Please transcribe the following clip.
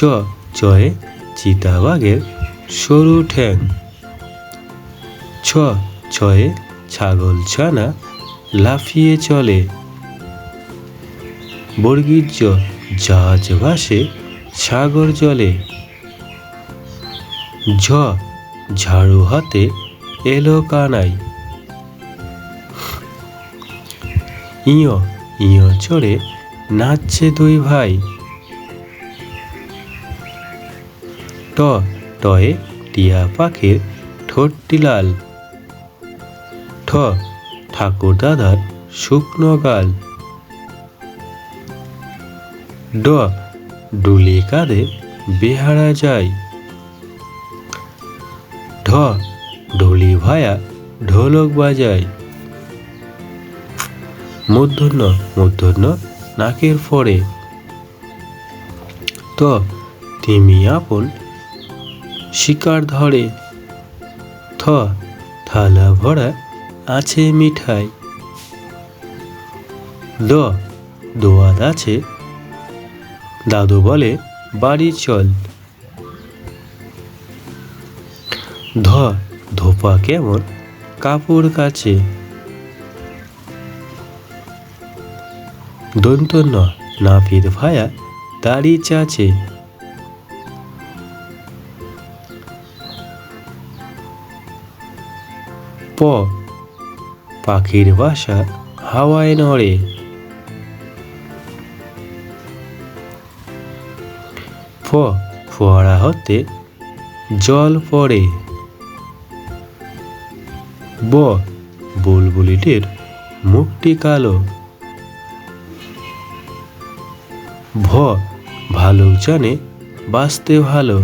চ চয়ে চিতাবাঘের সরু ঠ্যাং। ছ, ছয়ে ছাগল ছানা লাফিয়ে চলে। বর্গীর জাহাজ ভাসে সাগর জলে। ঝ, ঝাড়ু হাতে এলো কানাই। ইয় ইয় চড়ে নাচছে দুই ভাই। ট, টয়ে টিয়া পাখির ঠোঁটটি লাল ঠ, ঠাকুর দাদার শুকনো গাল। ড, ডুলি কাঁধে বেহারা যায়। ঢ, ঢোলি ভায়া ঢোলক বাজায়। মূর্ধন্য মূর্ধন্য নাকের ফড়ে। ত, তিমি আপন শিকার ধরে। থ, থালা ভরা আছে মিঠাই। দ দোয়াত আছে। দাদু বলে, বাড়ি চল। ধ, ধোপা কেমন? কাপড় কাছে দন্ত ন, নাপিত ভায়া, দাড়ি চাচে। প। পাখির বাসা হাওয়ায় নড়ে। ফ ফোয়ারা হতে জল পড়ে। ব, বুলবুলিটির মুখটি কালো। ভ ভালো জানে বাঁচতে ভালো।